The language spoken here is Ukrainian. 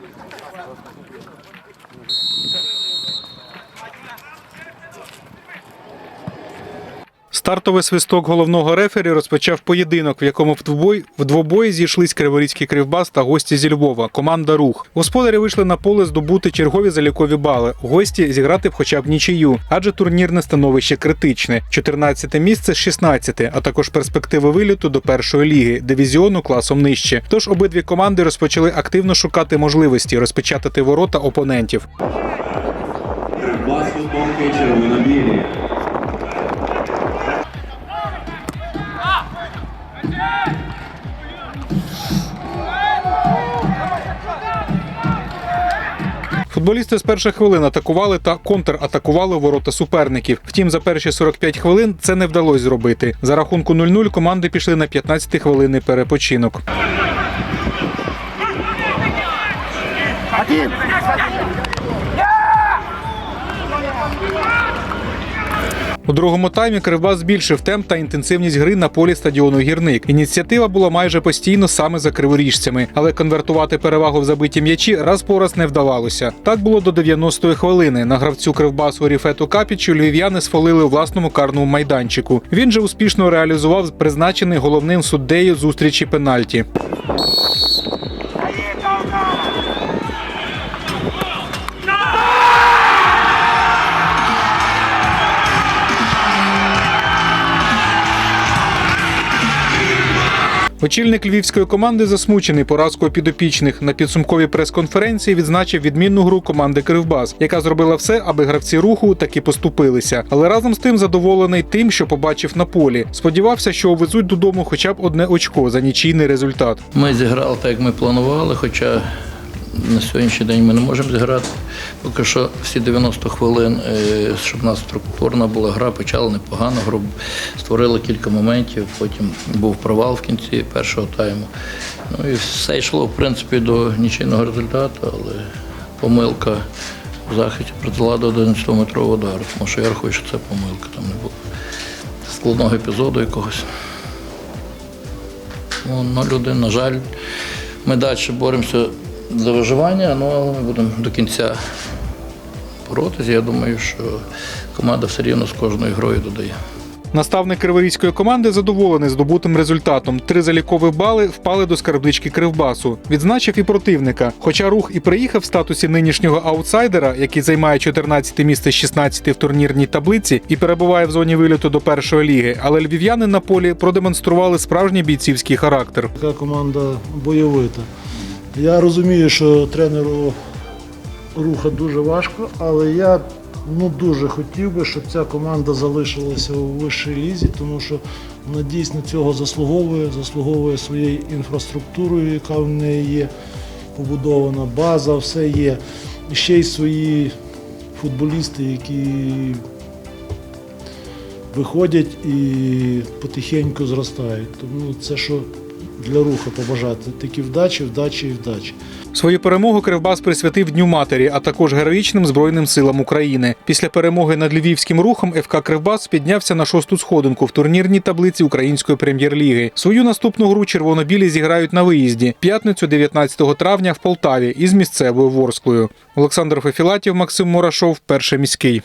Uhum. Стартовий свисток головного рефері розпочав поєдинок, в якому в двобой в двобої зійшлись Криворізький кривбас та гості зі Львова. Команда Рух. Господарі вийшли на поле здобути чергові залікові бали. Гості зіграти б хоча б нічию, адже турнірне становище критичне: 14 місце з 16, а також перспективи виліту до першої ліги, дивізіону класом нижче. Тож обидві команди розпочали активно шукати можливості розпечатати ворота опонентів. Футболки червоно-білі. Футболісти з перших хвилин атакували та контратакували ворота суперників. Втім, за перші 45 хвилин це не вдалося зробити. За рахунку 0-0 команди пішли на 15 хвилини перепочинок. У другому таймі Кривбас збільшив темп та інтенсивність гри на полі стадіону Гірник. Ініціатива була майже постійно саме за криворіжцями, але конвертувати перевагу в забиті м'ячі раз по раз не вдавалося. Так було до 90-ї хвилини. На гравцю Кривбасу Ріфету Капічу львів'яни сфолили у власному карному майданчику. Він же успішно реалізував призначений головним суддею зустрічі пенальті. Очільник львівської команди засмучений поразкою підопічних. На підсумковій прес-конференції відзначив відмінну гру команди Кривбас, яка зробила все, аби гравці руху таки поступилися. Але разом з тим задоволений тим, що побачив на полі. Сподівався, що увезуть додому хоча б одне очко за нічийний результат. Ми зіграли так, як ми планували, хоча на сьогоднішній день ми не можемо зіграти. Поки що всі 90 хвилин, е, щоб у нас структурна була гра, почали непогано гру, створили кілька моментів, потім був провал в кінці першого тайму. Ну і все йшло, в принципі, до нічийного результату, але помилка в захисті призвела до 11-метрового удару, тому що я рахую, що це помилка, там не було складного епізоду якогось. Ну, ну, люди, на жаль, ми далі боремося за виживання, ну, але ми будемо до кінця боротися. Я думаю, що команда все рівно з кожною грою додає. Наставник криворізької команди задоволений здобутим результатом. Три залікові бали впали до скарбнички Кривбасу. Відзначив і противника. Хоча рух і приїхав в статусі нинішнього аутсайдера, який займає 14 місце з 16 в турнірній таблиці і перебуває в зоні виліту до першої ліги. Але львів'яни на полі продемонстрували справжній бійцівський характер. Така команда бойовита. Я розумію, що тренеру руха дуже важко, але я ну, дуже хотів би, щоб ця команда залишилася у вищій лізі, тому що вона дійсно цього заслуговує, заслуговує своєю інфраструктурою, яка в неї є побудована, база, все є. І ще й свої футболісти, які виходять і потихеньку зростають. Тому це що для руха побажати. Тільки вдачі, вдачі і вдачі. Свою перемогу Кривбас присвятив Дню матері, а також героїчним збройним силам України. Після перемоги над львівським рухом ФК Кривбас піднявся на шосту сходинку в турнірній таблиці Української прем'єр-ліги. Свою наступну гру червоно-білі зіграють на виїзді п'ятницю, 19 травня в Полтаві із місцевою Ворсклою. Олександр Фефілатів, Максим Мурашов, перший міський.